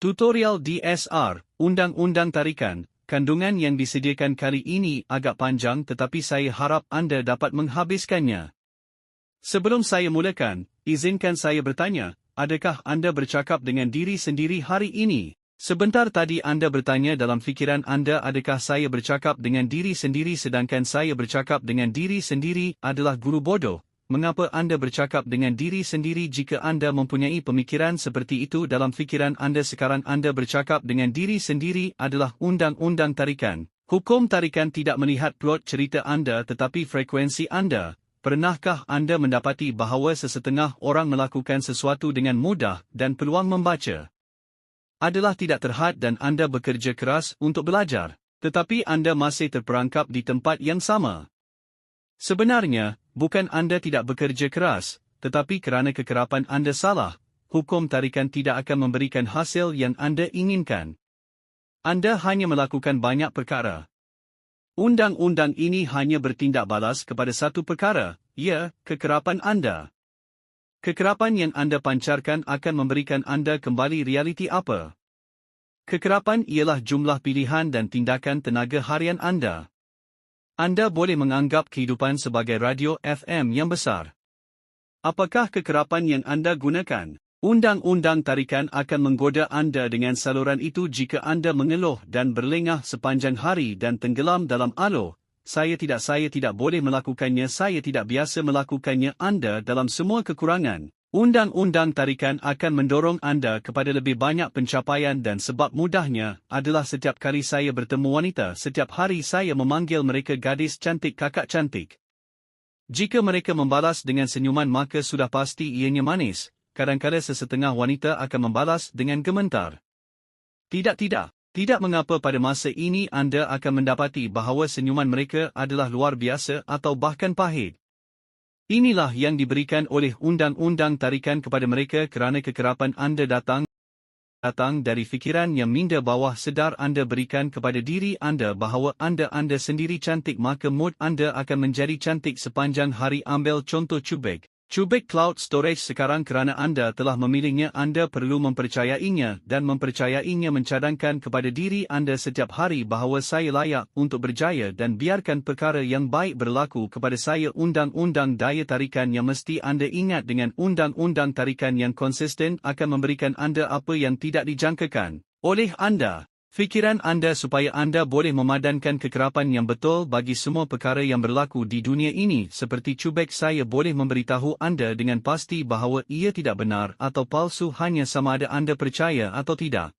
Tutorial DSR, Undang-Undang Tarikan, kandungan yang disediakan kali ini agak panjang tetapi saya harap anda dapat menghabiskannya. Sebelum saya mulakan, izinkan saya bertanya, adakah anda bercakap dengan diri sendiri hari ini? Sebentar tadi anda bertanya dalam fikiran anda adakah saya bercakap dengan diri sendiri sedangkan saya bercakap dengan diri sendiri adalah guru bodoh mengapa anda bercakap dengan diri sendiri jika anda mempunyai pemikiran seperti itu dalam fikiran anda sekarang anda bercakap dengan diri sendiri adalah undang-undang tarikan. Hukum tarikan tidak melihat plot cerita anda tetapi frekuensi anda. Pernahkah anda mendapati bahawa sesetengah orang melakukan sesuatu dengan mudah dan peluang membaca adalah tidak terhad dan anda bekerja keras untuk belajar, tetapi anda masih terperangkap di tempat yang sama? Sebenarnya, bukan anda tidak bekerja keras, tetapi kerana kekerapan anda salah, hukum tarikan tidak akan memberikan hasil yang anda inginkan. Anda hanya melakukan banyak perkara. Undang-undang ini hanya bertindak balas kepada satu perkara, ya, kekerapan anda. Kekerapan yang anda pancarkan akan memberikan anda kembali realiti apa? Kekerapan ialah jumlah pilihan dan tindakan tenaga harian anda. Anda boleh menganggap kehidupan sebagai radio FM yang besar. Apakah kekerapan yang anda gunakan? Undang-undang tarikan akan menggoda anda dengan saluran itu jika anda mengeluh dan berlengah sepanjang hari dan tenggelam dalam aloh. Saya tidak saya tidak boleh melakukannya saya tidak biasa melakukannya anda dalam semua kekurangan. Undang-undang tarikan akan mendorong anda kepada lebih banyak pencapaian dan sebab mudahnya adalah setiap kali saya bertemu wanita setiap hari saya memanggil mereka gadis cantik kakak cantik. Jika mereka membalas dengan senyuman maka sudah pasti ianya manis, kadang-kadang sesetengah wanita akan membalas dengan gementar. Tidak-tidak, tidak mengapa pada masa ini anda akan mendapati bahawa senyuman mereka adalah luar biasa atau bahkan pahit. Inilah yang diberikan oleh undang-undang tarikan kepada mereka kerana kekerapan anda datang datang dari fikiran yang minda bawah sedar anda berikan kepada diri anda bahawa anda anda sendiri cantik maka mood anda akan menjadi cantik sepanjang hari ambil contoh cubek. Cubik Cloud Storage sekarang kerana anda telah memilihnya anda perlu mempercayainya dan mempercayainya mencadangkan kepada diri anda setiap hari bahawa saya layak untuk berjaya dan biarkan perkara yang baik berlaku kepada saya undang-undang daya tarikan yang mesti anda ingat dengan undang-undang tarikan yang konsisten akan memberikan anda apa yang tidak dijangkakan oleh anda. Fikiran anda supaya anda boleh memadankan kekerapan yang betul bagi semua perkara yang berlaku di dunia ini seperti cubek saya boleh memberitahu anda dengan pasti bahawa ia tidak benar atau palsu hanya sama ada anda percaya atau tidak.